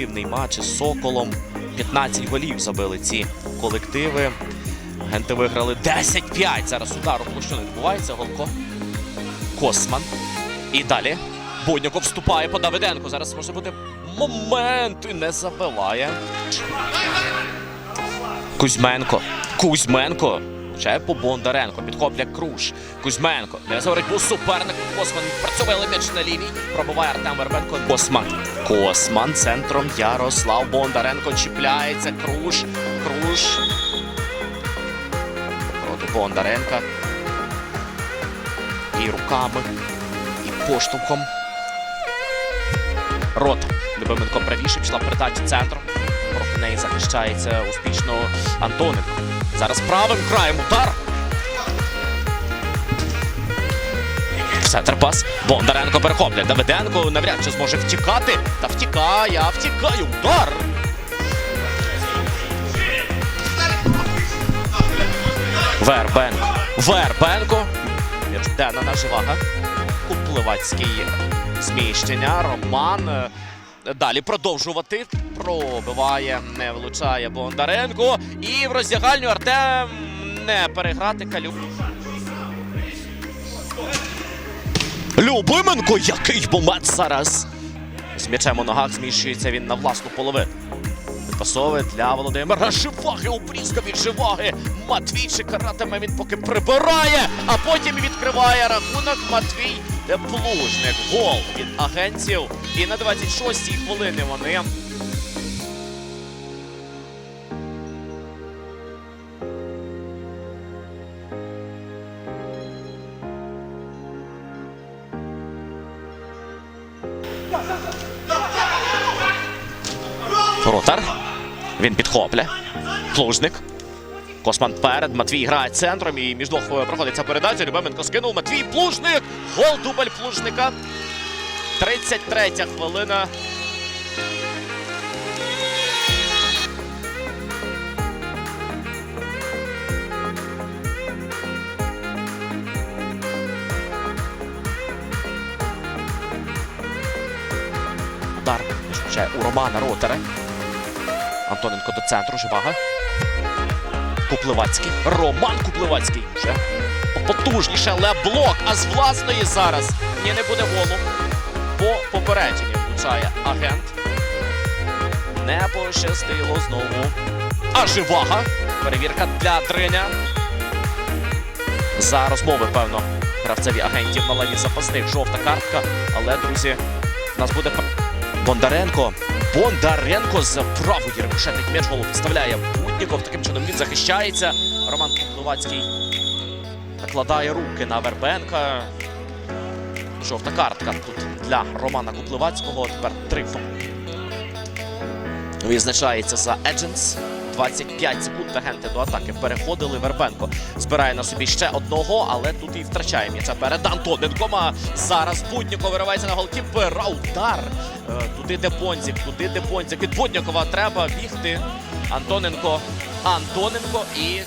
результативний матч із Соколом. 15 голів забили ці колективи. Генти виграли 10-5. Зараз удар у площину відбувається. Голко. Косман. І далі. Будняков вступає по Давиденку. Зараз може бути момент і не забиває. Кузьменко. Кузьменко. По Бондаренко. Підхопля Круш. Кузьменко. Не за боротьбу суперник. Косман працює м'яч на лінії. Пробиває Артем Вербенко. Косман. Косман центром. Ярослав Бондаренко чіпляється. Круш. Круш. Проти Бондаренка. І руками. І поштовхом. Рот. Любименко правіше пішла передача центром. Проти неї захищається успішно Антоненко. Зараз правим краєм удар. Центр пас. Бондаренко перехоплює. Давиденко навряд чи зможе втікати. Та втікає, а втікає. Удар. Вербенко. Вербенко. Денна наживага. Купливацький зміщення. Роман. Далі продовжувати. Пробиває, не влучає Бондаренко. І в роздягальню Артем не переграти Калюк. Любименко, який момент зараз. З м'ячем у ногах зміщується він на власну половину. Підпасовує для Володимира Живаги. Обрізка від Живаги. Матвійчик каратиме він поки прибирає, а потім відкриває рахунок Матвій Плужник. Гол від агентів. І на 26-й хвилини вони Ротар. Він підхопля. Плужник. Косман перед. Матвій грає центром і між двох е, проходить ця передача. Любеменко скинув. Матвій Плужник. Гол дубль Плужника. 33 хвилина. Удар ще у Романа Ротера. Антоненко до центру. Живага. Купливацький. Роман Купливацький. Вже потужніше, але блок. А з власної зараз. Ні, не буде голу. По попередженню влучає агент. Не пощастило знову. А живага. Перевірка для Дриня. За розмови, певно, гравцеві агентів на запасних. Жовта картка. Але, друзі, у нас буде. Бондаренко. Бондаренко з правої рикошетний м'яч голову підставляє Будніков. Таким чином він захищається. Роман Купловацький накладає руки на Вербенка. Жовта картка тут для Романа Купливацького. Тепер трифом Відзначається за Едженс. 25 секунд агенти до атаки переходили. Вербенко збирає на собі ще одного, але тут і втрачає м'яча перед Антоненком. Зараз Будніков виривається на голкіпера. Удар. Е, Туди де Бонзік, туди де Бонзік. Від Буднікова треба бігти. Антоненко. Антоненко і